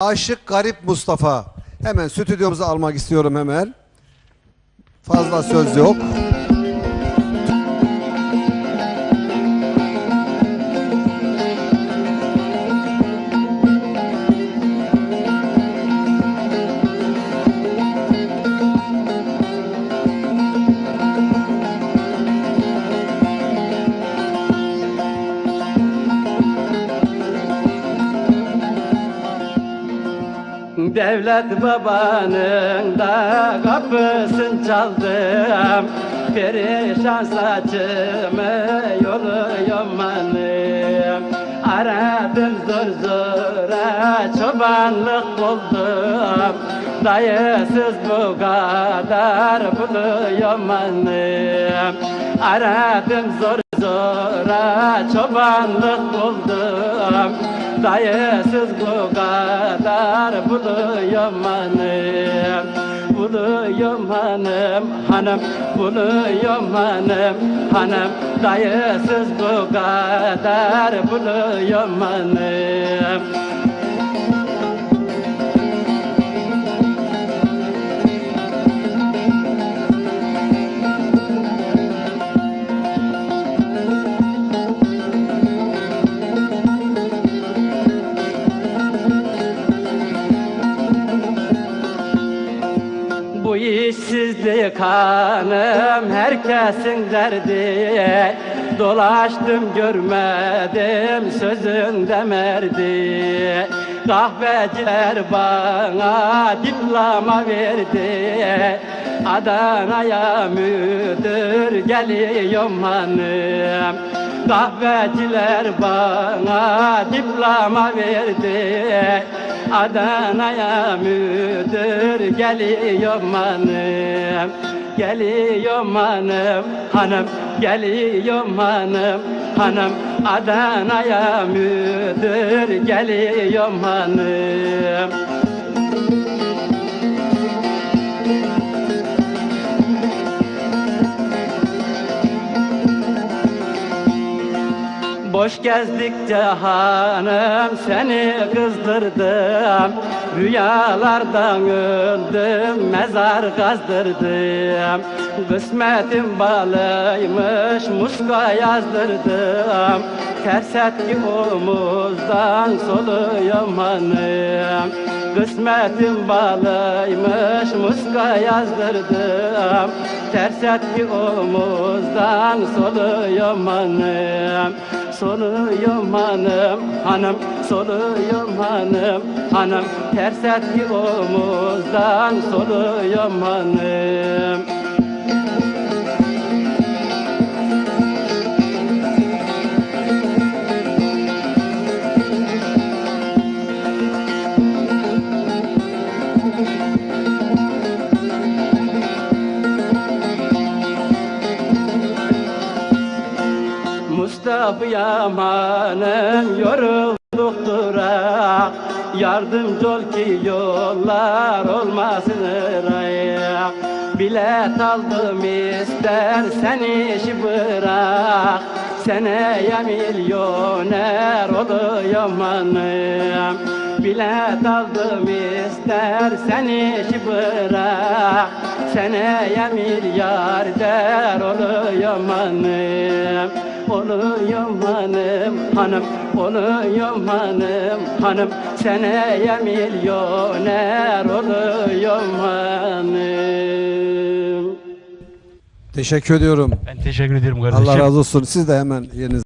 Aşık Garip Mustafa. Hemen stüdyomuza almak istiyorum hemen. Fazla söz yok. Devlet babanın da kapısını çaldım. Perişan saçımı yoluyum anım Aradım zor zora çobanlık buldum Dayısız bu kadar buluyorum anım Aradım zor zora çobanlık buldum Dayısız bu kadar buluyorum hanım Buluyorum hanım, hanım Buluyorum hanım, hanım. Dayısız bu kadar buluyorum hanım işsizlik hanım herkesin derdi. Dolaştım görmedim sözünde merdi Kahveciler bana diploma verdi. Adana'ya müdür geliyorum hanım. Kahveciler bana diploma verdi Adana'ya müdür geliyorum hanım Geliyorum hanım, hanım Geliyorum hanım, hanım. Adana'ya müdür geliyorum hanım Boş gezdikçe hanım seni kızdırdım. Rüyalardan öldüm mezar kazdırdım. Kısmetim balıymış muska yazdırdım. Ters etki omuzdan soluyum hanım. Kısmetim balıymış muska yazdırdım. Ters etki omuzdan soluyum hanım Soluyum hanım, hanım Soluyum hanım, hanım. Ters etki omuzdan soluyum hanım Mustafa Yaman'ım yorulduk durak. Yardımcı ol ki yollar olmasın ırak. Bilet aldım istersen işi bırak. Seneye milyoner oluyorum hanım Bilet aldım istersen işi bırak. Seneye milyarder oluyorum hanım Oluyorum hanım, hanım Oluyorum hanım, hanım Seneye milyoner oluyorum hanım Teşekkür ediyorum. Ben teşekkür ederim kardeşim. Allah razı olsun. Siz de hemen yerinize